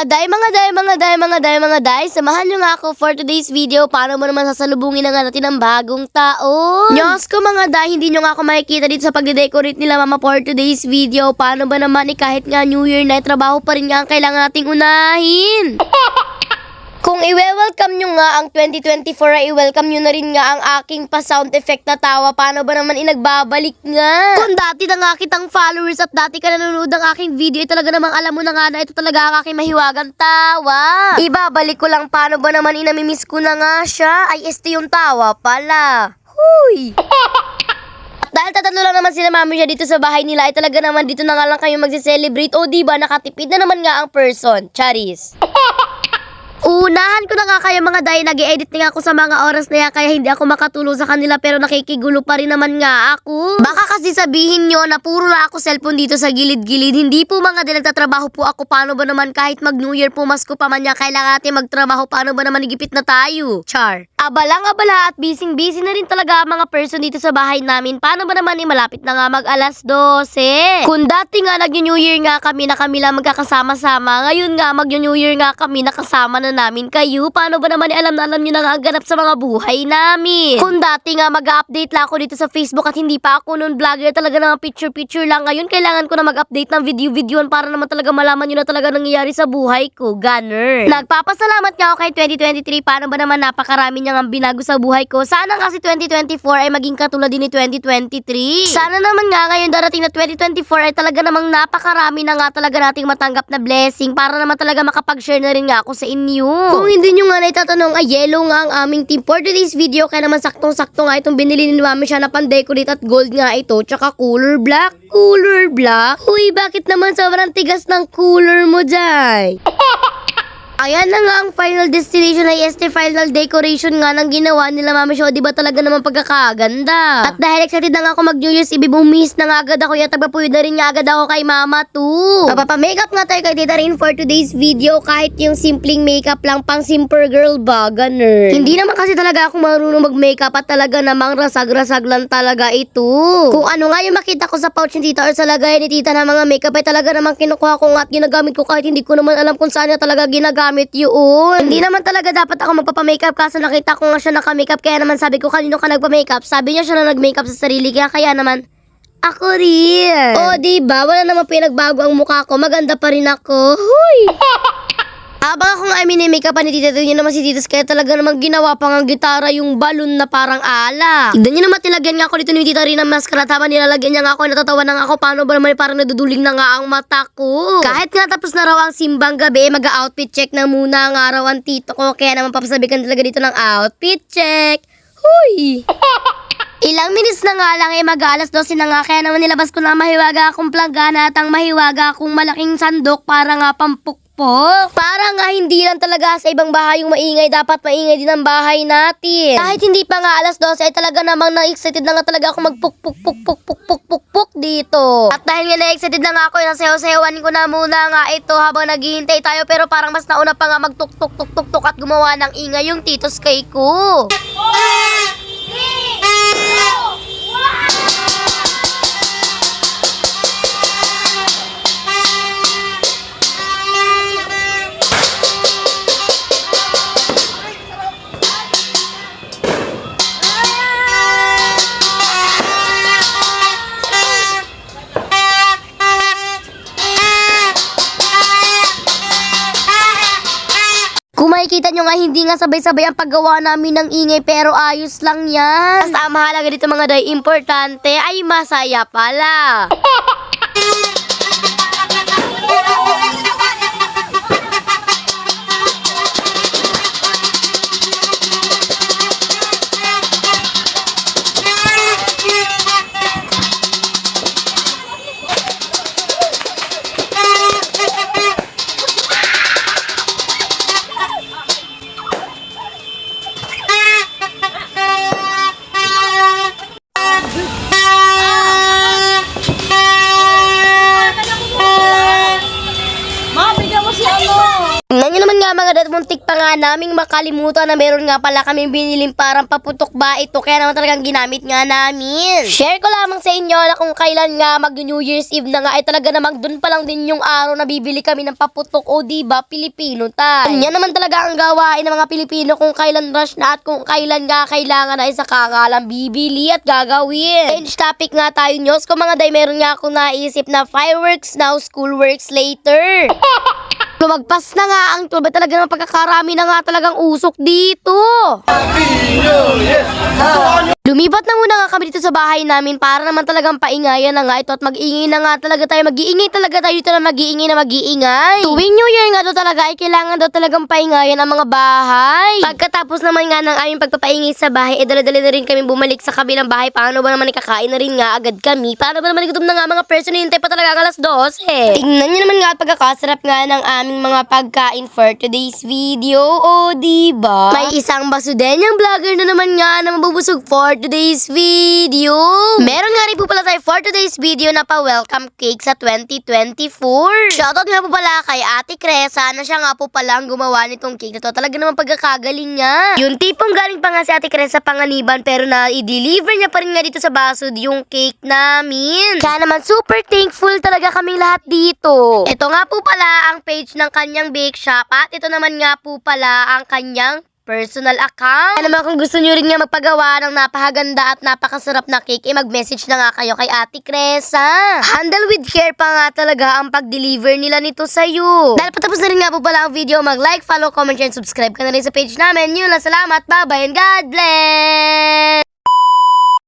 Mga day, mga day, mga day, mga day, mga day, samahan nyo nga ako for today's video. Paano mo naman sasalubungin na nga natin ang bagong taon? Nyos ko mga day, hindi nyo nga ako makikita dito sa pagde-decorate nila mama for today's video. Paano ba naman eh, kahit nga New Year na trabaho pa rin nga ang kailangan nating unahin? I-welcome nyo nga ang 2024 ay i-welcome nyo na rin nga ang aking pa-sound effect na tawa. Paano ba naman inagbabalik nga? Kung dati na nga kitang followers at dati ka nanonood ng aking video, ay talaga namang alam mo na nga na ito talaga ang aking mahiwagang tawa. Ibabalik ko lang paano ba naman inamimiss ko na nga siya. Ay, este yung tawa pala. Huy! Dahil tatatlo lang naman sila mami siya dito sa bahay nila, ay talaga naman dito na nga lang kayo magse-celebrate. O di ba nakatipid na naman nga ang person. Charis. Unahan ko na nga kayo mga day, nag edit nga ako sa mga oras na yan kaya hindi ako makatulong sa kanila pero nakikigulo pa rin naman nga ako. Baka kasi sabihin nyo na puro na ako cellphone dito sa gilid-gilid. Hindi po mga day, nagtatrabaho po ako. Paano ba naman kahit mag New Year pumasko pa man yan, kailangan natin magtrabaho. Paano ba naman igipit na tayo? Char. Abalang abala at busy-busy na rin talaga ang mga person dito sa bahay namin. Paano ba naman eh, malapit na nga mag alas 12? Kung dati nga nag-New Year nga kami na kami lang magkakasama-sama, ngayon nga mag-New Year nga kami nakasama na namin kayo. Paano ba naman alam na alam nyo na nga ang ganap sa mga buhay namin? Kung dati nga mag-update lang ako dito sa Facebook at hindi pa ako noon vlogger talaga ng picture-picture lang. Ngayon kailangan ko na mag-update ng video-videoan para naman talaga malaman nyo na talaga nangyayari sa buhay ko. Gunner. Nagpapasalamat nga ako kay 2023. Paano ba naman napakarami niya nga binago sa buhay ko. Sana nga si 2024 ay maging katulad din ni 2023. Sana naman nga ngayon darating na 2024 ay talaga namang napakarami na nga talaga nating matanggap na blessing para naman talaga makapag-share na rin nga ako sa inyo. Kung hindi nyo nga naitatanong ay yellow nga ang aming team for today's video kaya naman saktong-sakto nga itong binili ni Mami siya na pan-decorate at gold nga ito tsaka color black. Color black? Uy, bakit naman sobrang tigas ng color mo, Jai? Ayan na nga ang final destination ay este final decoration nga ng ginawa nila Mami Show. Di ba talaga naman pagkakaganda? At dahil excited na nga ako mag New Year's Eve, bumis na nga agad ako. Yata puyod na rin nga agad ako kay Mama too. Papapamakeup nga tayo kay Tita Rin for today's video. Kahit yung simpleng makeup lang pang simple girl ba, ganun. Hindi naman kasi talaga ako marunong mag-makeup at talaga namang rasag-rasag lang talaga ito. Kung ano nga yung makita ko sa pouch ni Tita or sa lagay ni Tita na mga makeup ay talaga namang kinukuha ko nga at ginagamit ko kahit hindi ko naman alam kung saan niya talaga ginagamit yun. Hindi naman talaga dapat ako magpapamakeup kaso nakita ko nga siya naka-makeup kaya naman sabi ko kanino ka nagpa-makeup. Sabi niya siya na nag-makeup sa sarili kaya kaya naman ako rin. O, di ba? Wala namang pinagbago ang mukha ko. Maganda pa rin ako. Huy! Habang ako nga ay minimake pa ni Tita Tito, yun naman si Titus kaya talaga namang ginawa pa ng gitara yung balon na parang ala. Tignan niyo naman tilagyan nga ako dito ni Tita Rina maskara tama nilalagyan niya nga ako natatawa na nga ako paano ba naman parang naduduling na nga ang mata ko. Kahit nga tapos na raw ang simbang gabi, mag-outfit check na muna nga raw ang tito ko kaya naman papasabikan talaga dito ng outfit check. Huy! Ilang minutes na nga lang eh mag-alas 12 na nga kaya naman nilabas ko na ang mahiwaga akong planggana at ang mahiwaga akong malaking sandok para nga pampukpok. Para nga hindi lang talaga sa ibang bahay yung maingay, dapat maingay din ang bahay natin. Kahit hindi pa nga alas 12 ay talaga namang na-excited na nga talaga ako magpukpukpukpukpukpukpuk dito. At dahil nga na-excited na nga ako, nasayaw-sayawan ko na muna nga ito habang naghihintay tayo pero parang mas nauna pa nga magtuk-tuk-tuk-tuk at gumawa ng ingay yung titos kay ko. Kung makikita nyo nga, hindi nga sabay-sabay ang paggawa namin ng ingay pero ayos lang yan. Basta mahalaga dito mga day, importante ay masaya pala. Naming makalimutan na meron nga pala kami biniling parang paputok ba ito. Kaya naman talagang ginamit nga namin. Share ko lamang sa inyo na kung kailan nga mag New Year's Eve na nga ay talaga namang dun pa lang din yung araw na bibili kami ng paputok o di ba Pilipino tayo. Yan naman talaga ang gawain ng mga Pilipino kung kailan rush na at kung kailan nga kailangan na isa ka nga lang bibili at gagawin. Change topic nga tayo nyos. Kung mga day meron nga akong naisip na fireworks now, school works later. Lumagpas na nga ang tuba talaga ng pagkakarami na nga talagang usok dito. Lumipat na muna nga kami dito sa bahay namin para naman talagang paingayan na nga ito at mag-ingay na nga talaga tayo. Mag-iingay talaga tayo dito na mag-iingay na mag-iingay. Tuwing New Year nga daw talaga ay kailangan daw talagang paingayan ang mga bahay. Pagkatapos naman nga ng aming pagpapaingay sa bahay, eh dala-dala na rin kami bumalik sa kabilang bahay. Paano ba naman ikakain na rin nga agad kami? Paano ba naman gutom na nga mga person na hintay pa talaga alas 12? Tingnan niyo naman nga pagkakasarap nga ng aming mga pagkain for today's video. O, diba? May isang basudenyang vlogger na naman nga na mabubusog for today's video. Meron nga rin po pala tayo for today's video na pa-welcome cake sa 2024. Shoutout nga po pala kay Ate Cresa na siya nga po pala ang gumawa nitong cake na to. Talaga naman pagkakagaling niya. Yung tipong galing pa nga si Ate Cresa panganiban pero na i-deliver niya pa rin nga dito sa Basud yung cake namin. Kaya naman super thankful talaga kaming lahat dito. Ito nga po pala ang page ng kanyang bake shop at ito naman nga po pala ang kanyang personal account. Kaya naman kung gusto nyo rin nga magpagawa ng napakaganda at napakasarap na cake, eh mag-message na nga kayo kay Ate Cresa. Handle with care pa nga talaga ang pag-deliver nila nito sa'yo. Dahil patapos na rin nga po pala ang video, mag-like, follow, comment, and subscribe ka na rin sa page namin. Yun lang, salamat, bye-bye, and God bless!